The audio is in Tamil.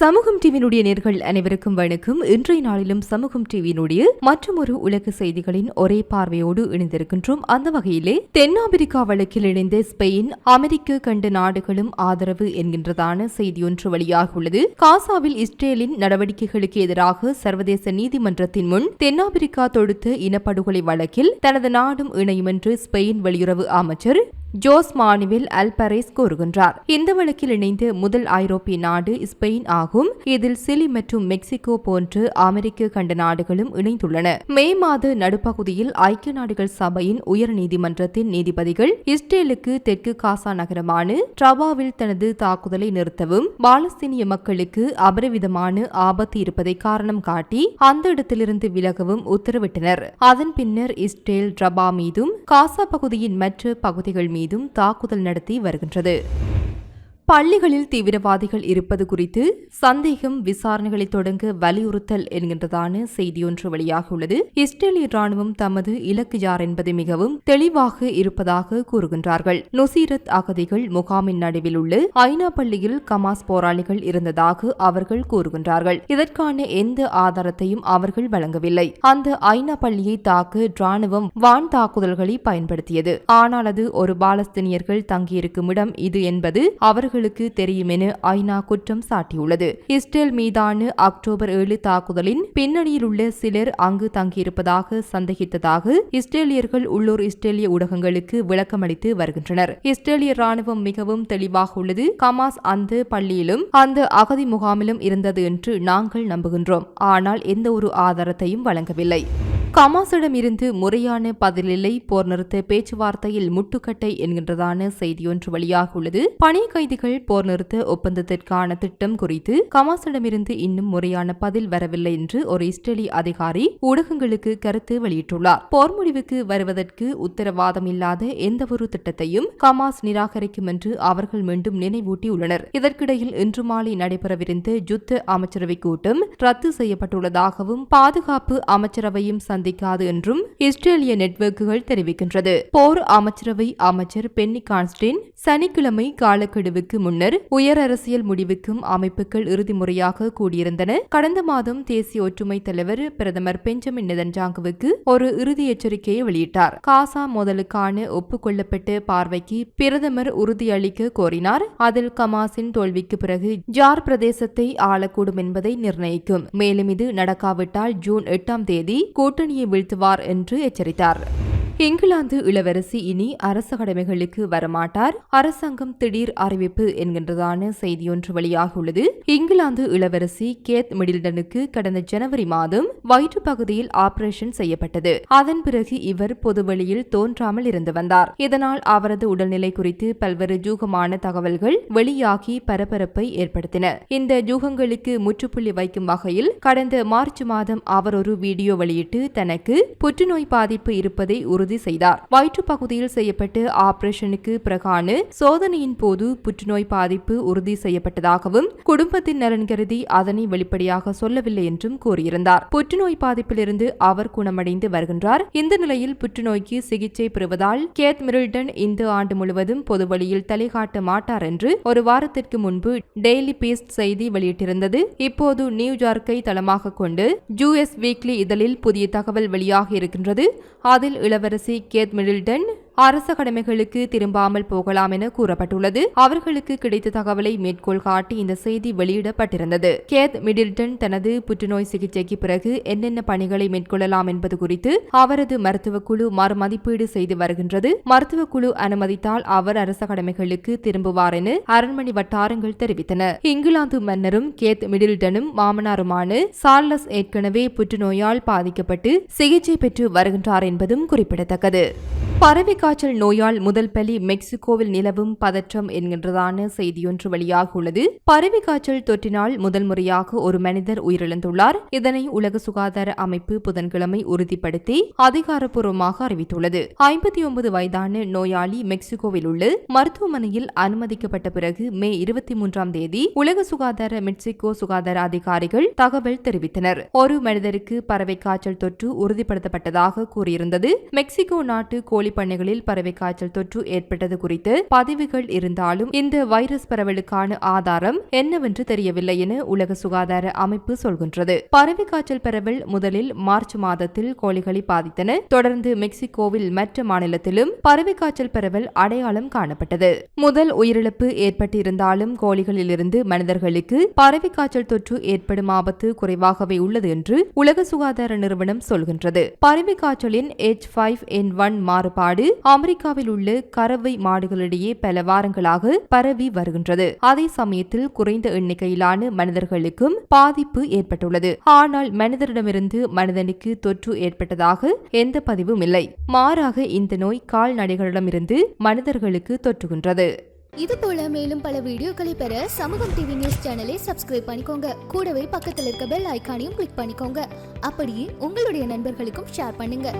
சமூகம் டிவியினுடைய நேர்கள் அனைவருக்கும் வணக்கம். இன்றைய நாளிலும் சமூகம் டிவியினுடைய மற்றும் ஒரு உலக செய்திகளின் ஒரே பார்வையோடு இணைந்திருக்கின்றோம். அந்த வகையிலே தென்னாப்பிரிக்கா வழக்கில் இணைந்த ஸ்பெயின் அமெரிக்க கண்ட நாடுகளும் ஆதரவு என்கின்றதான செய்தியொன்று வெளியாகியுள்ளது காசாவில் இஸ்ரேலின் நடவடிக்கைகளுக்கு எதிராக சர்வதேச நீதிமன்றத்தின் முன் தென்னாப்பிரிக்கா தொடுத்த இனப்படுகொலை வழக்கில் தனது நாடும் இணையும் என்று ஸ்பெயின் வெளியுறவு அமைச்சர் ஜோஸ் மானுவேல் அல்பரேஸ் கூறுகின்றார். இந்த வழக்கில் இணைந்து முதல் ஐரோப்பிய நாடு ஸ்பெயின் ஆகும். இதில் சிலி மற்றும் மெக்சிகோ போன்று அமெரிக்க கண்ட நாடுகளும் இணைந்துள்ளன. மே மாத நடுப்பகுதியில் ஐக்கிய நாடுகள் சபையின் உயர் நீதிமன்றத்தின் நீதிபதிகள் இஸ்ரேலுக்கு தெற்கு காசா நகரமான ட்ரவாவில் தனது தாக்குதலை நிறுத்தவும் பாலஸ்தீனிய மக்களுக்கு அபரிவிதமான ஆபத்து இருப்பதை காரணம் காட்டி அந்த இடத்திலிருந்து விலகவும் உத்தரவிட்டனர். அதன் பின்னர் இஸ்ரேல் ட்ரபா மீதும் காசா பகுதியின் மற்ற பகுதிகள் மீதும் மீதும் தாக்குதல் நடத்தி வருகின்றது. பள்ளிகளில் தீவிரவாதிகள் இருப்பது குறித்து சந்தேகம் விசாரணைகளை தொடங்க வலியுறுத்தல் என்கின்றதான செய்தியொன்று வெளியாகியுள்ளது இஸ்ரேலிய ராணுவம் தமது இலக்கு யார் என்பது மிகவும் தெளிவாக இருப்பதாக கூறுகின்றார்கள். நுசீரத் அகதிகள் முகாமின் நடுவில் உள்ள ஐநா பள்ளியில் கமாஸ் போராளிகள் இருந்ததாக அவர்கள் கூறுகின்றார்கள். இதற்கான எந்த ஆதாரத்தையும் அவர்கள் வழங்கவில்லை. அந்த ஐநா பள்ளியை தாக்க ராணுவம் வான் தாக்குதல்களை பயன்படுத்தியது. ஆனால் அது ஒரு பாலஸ்தீனியர்கள் தங்கியிருக்கும் இடம் இது என்பது அவர்கள் அவர்களுக்கு தெரியும் என ஐநா குற்றம் சாட்டியுள்ளது. இஸ்ரேல் மீதான அக்டோபர் ஏழு தாக்குதலின் பின்னணியில் உள்ள சிலர் அங்கு தங்கியிருப்பதாக சந்தேகித்ததாக இஸ்ரேலியர்கள் உள்ளூர் இஸ்ரேலிய ஊடகங்களுக்கு விளக்கமளித்து வருகின்றனர். இஸ்ரேலிய ராணுவம் மிகவும் தெளிவாக உள்ளது. கமாஸ் அந்த பள்ளியிலும் அந்த அகதி முகாமிலும் இருந்தது என்று நாங்கள் நம்புகின்றோம். ஆனால் எந்த ஒரு ஆதாரத்தையும் வழங்கவில்லை. கமாசிடம் இருந்து முறையான பதிலில்லை போர் நிறுத்த பேச்சுவார்த்தையில் முட்டுக்கட்டை என்கின்றதான செய்தியொன்று வெளியாகியுள்ளது பணி கைதிகள் போர் நிறுத்த ஒப்பந்தத்திற்கான திட்டம் குறித்து கமாசிடமிருந்து இன்னும் முறையான பதில் வரவில்லை என்று ஒரு இஸ்ரேலிய அதிகாரி ஊடகங்களுக்கு கருத்து வெளியிட்டுள்ளார். போர் முடிவுக்கு வருவதற்கு உத்தரவாதம் இல்லாத எந்தவொரு திட்டத்தையும் கமாஸ் நிராகரிக்கும் என்று அவர்கள் மீண்டும் நினைவூட்டியுள்ளனர். இதற்கிடையில் இன்று மாலை நடைபெறவிருந்த யுத்த அமைச்சரவை கூட்டம் ரத்து செய்யப்பட்டுள்ளதாகவும் பாதுகாப்பு அமைச்சரவையும் சந்திக்காது என்றும் இஸ்ரேலிய நெட்வொர்க்குகள் தெரிவிக்கின்றது. போர் அமைச்சரவை அமைச்சர் பென்னி கான்ஸ்டின் சனிக்கிழமை காலக்கெடுவுக்கு முன்னர் உயர் அரசியல் முடிவுக்கும் அமைப்புகள் இறுதிமுறையாக கூடியிருந்தன. கடந்த மாதம் தேசிய ஒற்றுமை தலைவர் பிரதமர் பெஞ்சமின் நெதன்ஜாங்குவுக்கு ஒரு இறுதி எச்சரிக்கையை வெளியிட்டார். காசா மோதலுக்கான ஒப்புக்கொள்ளப்பட்ட பார்வைக்கு பிரதமர் உறுதியளிக்க கோரினார். அதில் கமாஸின் தோல்விக்கு பிறகு ஜார் பிரதேசத்தை ஆளக்கூடும் என்பதை நிர்ணயிக்கும். மேலும் இது நடக்காவிட்டால் ஜூன் எட்டாம் தேதி கூட்டணியை வீழ்த்துவார் என்று எச்சரித்தார். இங்கிலாந்து இளவரசி இனி அரச கடமைகளுக்கு வரமாட்டார். அரசாங்கம் திடீர் அறிவிப்பு என்கின்றதான செய்தியொன்று வெளியாகியுள்ளது இங்கிலாந்து இளவரசி கேத் மிடில்டனுக்கு கடந்த ஜனவரி மாதம் வயிற்று பகுதியில் ஆபரேஷன் செய்யப்பட்டது. அதன் பிறகு இவர் பொதுவெளியில் தோன்றாமல் இருந்து வந்தார். இதனால் அவரது உடல்நிலை குறித்து பல்வேறு ஜூகமான தகவல்கள் வெளியாகி பரபரப்பை ஏற்படுத்தின. இந்த ஜூகங்களுக்கு முற்றுப்புள்ளி வைக்கும் வகையில் கடந்த மார்ச் மாதம் அவர் ஒரு வீடியோ வெளியிட்டு தனக்கு புற்றுநோய் பாதிப்பு இருப்பதை உறுதி உறுதி செய்தார். வயிற்று பகுதியில் செய்யப்பட்ட ஆபரேஷனுக்கு பிரகானு சோதனையின் போது புற்றுநோய் பாதிப்பு உறுதி செய்யப்பட்டதாகவும் குடும்பத்தின் நலன் கருதி அதனை வெளிப்படையாக சொல்லவில்லை என்றும் கூறியிருந்தார். புற்றுநோய் பாதிப்பிலிருந்து அவர் குணமடைந்து வருகின்றார். இந்த நிலையில் புற்றுநோய்க்கு சிகிச்சை பெறுவதால் கேத் மிரில்டன் இந்த ஆண்டு முழுவதும் பொதுவழியில் தலைகாட்ட மாட்டார் என்று ஒரு வாரத்திற்கு முன்பு டெய்லி பீஸ்ட் செய்தி வெளியிட்டிருந்தது. இப்போது நியூயார்க்கை தளமாக கொண்டு ஜூஎஸ் வீக்லி இதழில் புதிய தகவல் வெளியாக இருக்கின்றது. அதில் இளவரசி அரசி கேத் மிடில்டன் அரச கடமைகளுக்கு திரும்பாமல் போகலாம் என கூறப்பட்டுள்ளது. அவர்களுக்கு கிடைத்த தகவலை மேற்கோள் காட்டி இந்த செய்தி வெளியிடப்பட்டிருந்தது. கேத் மிடில்டன் தனது புற்றுநோய் சிகிச்சைக்கு பிறகு என்னென்ன பணிகளை மேற்கொள்ளலாம் என்பது குறித்து அவரது மருத்துவ குழு மறுமதிப்பீடு செய்து வருகின்றது. மருத்துவ குழு அனுமதித்தால் அவர் அரச கடமைகளுக்கு திரும்புவார் என அரண்மனை வட்டாரங்கள் தெரிவித்தன. இங்கிலாந்து மன்னரும் கேத் மிடில்டனும் மாமனாருமான சார்லஸ் ஏற்கனவே புற்றுநோயால் பாதிக்கப்பட்டு சிகிச்சை பெற்று வருகின்றார் என்பதும் குறிப்பிடத்தக்கது. பறவை காய்ச்சல் நோயால் முதல் பலி மெக்சிகோவில் நிலவும் பதற்றம் என்கின்றதான செய்தியொன்று வெளியாகியுள்ளது பறவை காய்ச்சல் தொற்றினால் முதல் முறையாக ஒரு மனிதர் உயிரிழந்துள்ளார். இதனை உலக சுகாதார அமைப்பு புதன்கிழமை உறுதிப்படுத்தி அதிகாரப்பூர்வமாக அறிவித்துள்ளது. ஐம்பத்தி ஒன்பது வயதான நோயாளி மெக்சிகோவில் உள்ள மருத்துவமனையில் அனுமதிக்கப்பட்ட பிறகு மே இருபத்தி மூன்றாம் தேதி உலக சுகாதார மெக்சிகோ சுகாதார அதிகாரிகள் தகவல் தெரிவித்தனர். ஒரு மனிதருக்கு பறவை காய்ச்சல் தொற்று உறுதிப்படுத்தப்பட்டதாக கூறியிருந்தது. மெக்சிகோ நாட்டு கோழி கோழி பண்ணைகளில் பறவை காய்ச்சல் தொற்று ஏற்பட்டது குறித்து பதிவுகள் இருந்தாலும் இந்த வைரஸ் பரவலுக்கான ஆதாரம் என்னவென்று தெரியவில்லை என உலக சுகாதார அமைப்பு சொல்கின்றது. பறவை காய்ச்சல் பரவல் முதலில் மார்ச் மாதத்தில் கோழிகளை பாதித்தன. தொடர்ந்து மெக்சிகோவில் மற்ற மாநிலத்திலும் பறவை காய்ச்சல் பரவல் அடையாளம் காணப்பட்டது. முதல் உயிரிழப்பு ஏற்பட்டிருந்தாலும் கோழிகளிலிருந்து மனிதர்களுக்கு பறவை காய்ச்சல் தொற்று ஏற்படும் ஆபத்து குறைவாகவே உள்ளது என்று உலக சுகாதார நிறுவனம் சொல்கின்றது. பறவை காய்ச்சலின் எச் ஃபைவ் என் ஒன் மாறுபாடு அமெரிக்காவில் உள்ள கறவை மாடுகளிடையே பல வாரங்களாக பரவி வருகின்றது. அதே சமயத்தில் குறைந்த எண்ணிக்கையிலான மனிதர்களுக்கும் பாதிப்பு ஏற்பட்டுள்ளது. ஆனால் மனிதரிடமிருந்து மனிதனுக்கு தொற்று ஏற்பட்டதாக எந்த பதிவும் இல்லை. மாறாக இந்த நோய் கால்நடைகளிடமிருந்து மனிதர்களுக்கு தொற்றுகின்றது. இது போல மேலும் பல வீடியோக்களை பெற சமூகம் டிவி நியூஸ் சேனலை சப்ஸ்கிரைப் பண்ணிக்கோங்க. கூடவே பக்கத்தில் இருக்க பெல் ஐகானையும் கிளிக் பண்ணிக்கோங்க. அப்படியே உங்களுடைய நண்பர்களுக்கும் ஷேர் பண்ணுங்க.